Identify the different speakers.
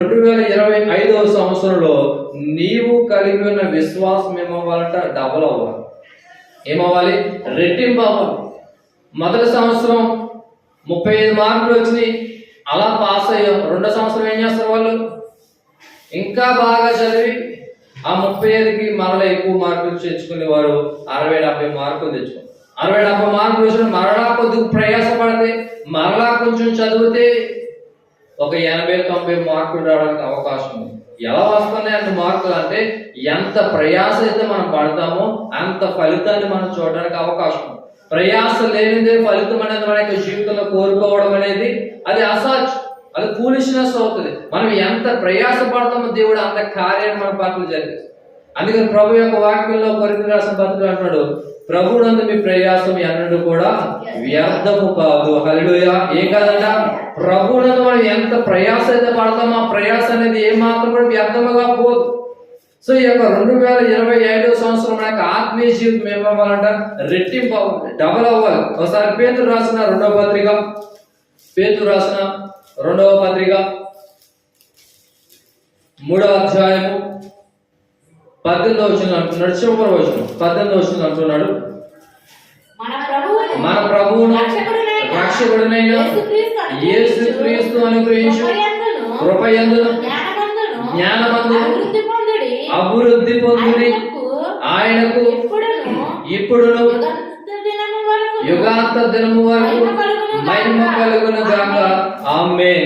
Speaker 1: రెండు వేల ఇరవై ఐదవ సంవత్సరంలో నీవు కలిగి ఉన్న విశ్వాసం ఏమవ్వాలంట? డబల్ అవ్వాలి. ఏమవ్వాలి? రెట్టింపు అవ్వాలి. మొదటి సంవత్సరం ముప్పై ఐదు మార్కులు వచ్చినాయి. అలా పాస్ అయ్యాం రెండో సంవత్సరం ఏం చేస్తారు వాళ్ళు? ఇంకా బాగా చదివి ఆ ముప్పై ఐదుకి మరలా ఎక్కువ మార్కులు తెచ్చుకునే వారు అరవై డెబ్బై మార్కులు తెచ్చుకున్నారు. అరవై డెబ్బై మార్కులు వచ్చిన మరలా కొద్దిగా ప్రయాసపడితే మరలా కొంచెం చదివితే ఒక ఎనభై తొంభై మార్కులు రావడానికి అవకాశం ఉంది. ఎలా వస్తున్నాయి అంత మార్కులు అంటే ఎంత ప్రయాస అయితే మనం పడతామో అంత ఫలితాన్ని మనం చూడడానికి అవకాశం ప్రయాస లేనిదే ఫలితం అనేది మన యొక్క జీవితంలో కోరుకోవడం అనేది అది అసాధ్యం. అది ఫూలిష్నెస్ అవుతుంది. మనం ఎంత ప్రయాస పడతామో దేవుడు అంత కార్యాన్ని మన పట్ల జరిగిస్తుంది. అందుకని ప్రభు యొక్క వాక్యంలో పరిధి రాసిన భద్రుడు అంటున్నాడు ప్రభునందు మీ ప్రయాసం ఎన్నడూ కూడా వ్యర్థము కాదు. హల్లెలూయా. ఏం కాదంట? ప్రభునందు మనం ఎంత ప్రయాస అయితే పడతామో ఆ ప్రయాస అనేది ఏ మాత్రం కూడా వ్యర్థముగా పోదు. సో ఈ యొక్క రెండు వేల ఇరవై ఐదో సంవత్సరం మనకి ఆత్మీయ జీవితం ఏమవ్వాలంట రెట్టింపు డబల్ అవ్వాలి. ఒకసారి పేతులు రాసిన రెండవ పత్రిక పేతులు రాసిన రెండవ పత్రిక మూడవ అధ్యాయము పద్దెనిమిదవ వచ్చిన అంటున్నాడు చివరి వచ్చిన పద్దెనిమిదవ వచ్చిన అంటున్నాడు
Speaker 2: మన ప్రభువును రక్షకుడునైన యేసుక్రీస్తు
Speaker 1: యేసుక్రీస్తు అనుగ్రహించు
Speaker 2: కృపయందును, జ్ఞానమందును అభివృద్ధి పొందుడి. ఆయనకు
Speaker 1: ఇప్పుడును యుగాంత దినము వరకు మహిమ కలుగును గాక. ఆమేన్.